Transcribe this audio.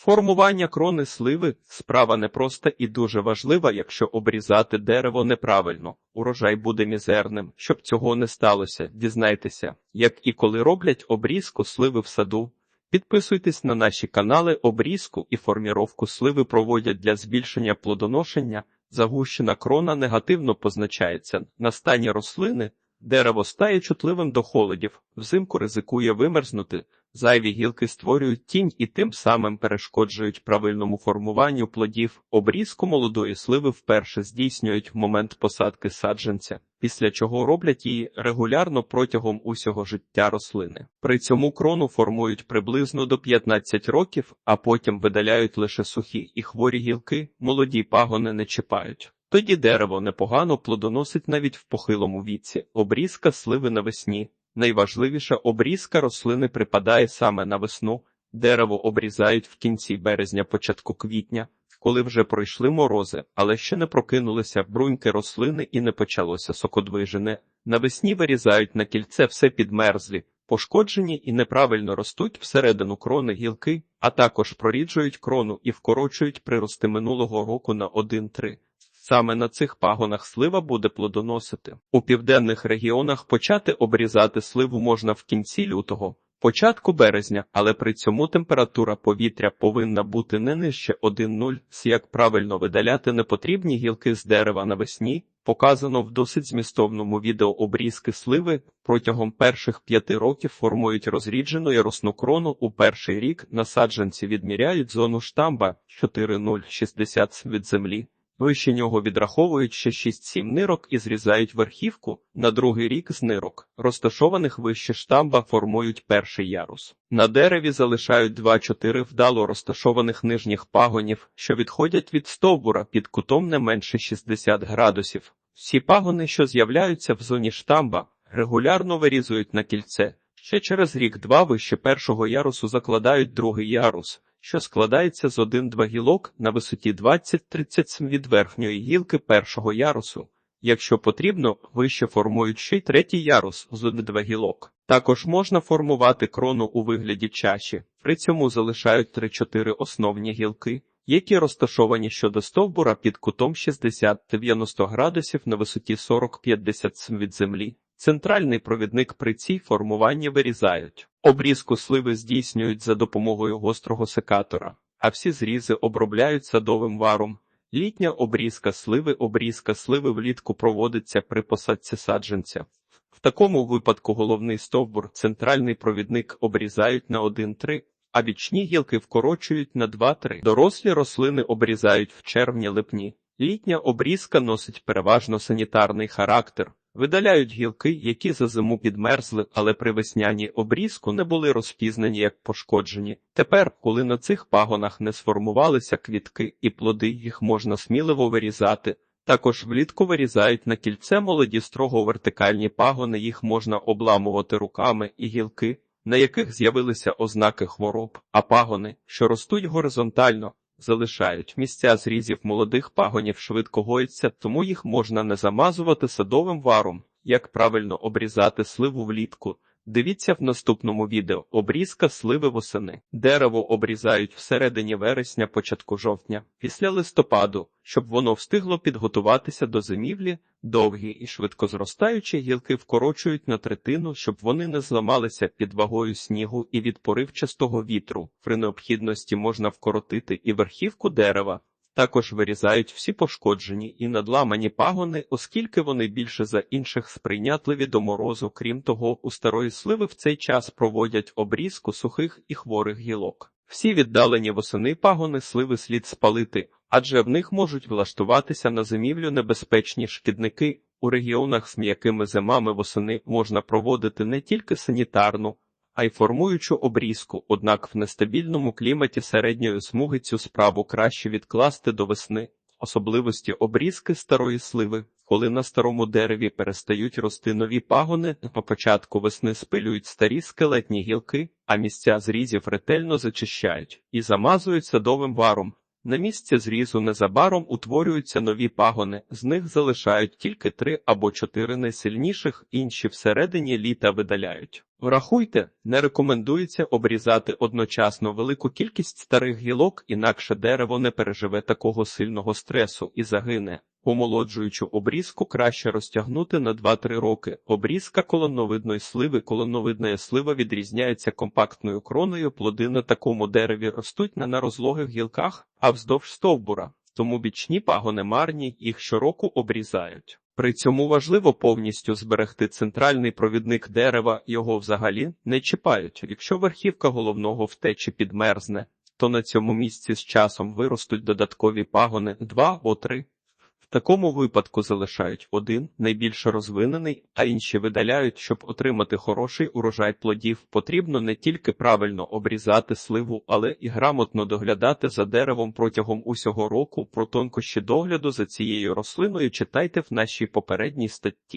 Формування крони сливи справа непроста і дуже важлива, якщо обрізати дерево неправильно. Урожай буде мізерним. Щоб цього не сталося, дізнайтеся, як і коли роблять обрізку сливи в саду. Підписуйтесь на наші канали обрізку і форміровку сливи проводять для збільшення плодоношення. Загущена крона негативно позначається на стані рослини. Дерево стає чутливим до холодів, взимку ризикує вимерзнути. Зайві гілки створюють тінь і тим самим перешкоджують правильному формуванню плодів. Обрізку молодої сливи вперше здійснюють в момент посадки саджанця, після чого роблять її регулярно протягом усього життя рослини. При цьому крону формують приблизно до 15 років, а потім видаляють лише сухі і хворі гілки, молоді пагони не чіпають. Тоді дерево непогано плодоносить навіть в похилому віці. Обрізка сливи навесні. Найважливіша обрізка рослини припадає саме на весну. Дерево обрізають в кінці березня, початку квітня, коли вже пройшли морози, але ще не прокинулися бруньки рослини і не почалося сокодвижене. Навесні вирізають на кільце все підмерзлі, пошкоджені і неправильно ростуть всередину крони гілки, а також проріджують крону і вкорочують прирости минулого року на 1-3. Саме на цих пагонах слива буде плодоносити. У південних регіонах почати обрізати сливу можна в кінці лютого, початку березня, але при цьому температура повітря повинна бути не нижче 1,0. Як правильно видаляти непотрібні гілки з дерева навесні, показано в досить змістовному відео обрізки сливи. Протягом перших п'яти років формують розріджену ярусну крону. У перший рік насадженці відміряють зону штамба 4,060 від землі. Вище нього відраховують ще 6-7 нирок і зрізають верхівку. На другий рік з нирок, розташованих вище штамба, формують перший ярус. На дереві залишають 2-4 вдало розташованих нижніх пагонів, що відходять від стовбура під кутом не менше 60 градусів. Всі пагони, що з'являються в зоні штамба, регулярно вирізують на кільце. Ще через рік-два вище першого ярусу закладають другий ярус що складається з один-два гілок на висоті 20-30 см від верхньої гілки першого ярусу. Якщо потрібно, вище формують ще й третій ярус з один-два гілок. Також можна формувати крону у вигляді чаші, при цьому залишають 3-4 основні гілки, які розташовані щодо стовбура під кутом 60-90 градусів на висоті 40-50 см від землі. Центральний провідник при цій формуванні вирізають. Обрізку сливи здійснюють за допомогою гострого секатора, а всі зрізи обробляють садовим варом. Літня обрізка сливи обрізка сливи влітку проводиться при посадці саджанця. В такому випадку головний стовбур, центральний провідник обрізають на 1-3, а вічні гілки вкорочують на 2-3. Дорослі рослини обрізають в червні-липні. Літня обрізка носить переважно санітарний характер. Видаляють гілки, які за зиму підмерзли, але при весняній обрізку не були розпізнані як пошкоджені. Тепер, коли на цих пагонах не сформувалися квітки і плоди, їх можна сміливо вирізати. Також влітку вирізають на кільце молоді строго вертикальні пагони, їх можна обламувати руками і гілки, на яких з'явилися ознаки хвороб, а пагони, що ростуть горизонтально, залишають. Місця зрізів молодих пагонів швидко гоїться, тому їх можна не замазувати садовим варом. Як правильно обрізати сливу влітку? Дивіться в наступному відео обрізка сливи восени. Дерево обрізають всередині вересня, початку жовтня, після листопаду, щоб воно встигло підготуватися до зимівлі, довгі і швидко зростаючі гілки вкорочують на третину, щоб вони не зламалися під вагою снігу і від поривчастого вітру. При необхідності можна вкоротити і верхівку дерева. Також вирізають всі пошкоджені і надламані пагони, оскільки вони більше за інших сприйнятливі до морозу. Крім того, у старої сливи в цей час проводять обрізку сухих і хворих гілок. Всі віддалені восени пагони сливи слід спалити, адже в них можуть влаштуватися на зимівлю небезпечні шкідники. У регіонах з м'якими зимами восени можна проводити не тільки санітарну, а й формуючу обрізку, однак в нестабільному кліматі середньої смуги цю справу краще відкласти до весни. Особливості обрізки старої сливи, коли на старому дереві перестають рости нові пагони, по початку весни спилюють старі скелетні гілки, а місця зрізів ретельно зачищають і замазують садовим варом. На місці зрізу незабаром утворюються нові пагони, з них залишають тільки три або чотири найсильніших, інші всередині літа видаляють. Врахуйте, не рекомендується обрізати одночасно велику кількість старих гілок, інакше дерево не переживе такого сильного стресу і загине. Омолоджуючу обрізку краще розтягнути на 2-3 роки. Обрізка колоновидної сливи. Колоновидна слива відрізняється компактною кроною. Плоди на такому дереві ростуть не на розлогих гілках, а вздовж стовбура. Тому бічні пагони марні, їх щороку обрізають. При цьому важливо повністю зберегти центральний провідник дерева, його взагалі не чіпають. Якщо верхівка головного втечі підмерзне, то на цьому місці з часом виростуть додаткові пагони 2 або 3. Такому випадку залишають один найбільш розвинений, а інші видаляють, щоб отримати хороший урожай плодів. Потрібно не тільки правильно обрізати сливу, але і грамотно доглядати за деревом протягом усього року. Про тонкощі догляду за цією рослиною читайте в нашій попередній статті.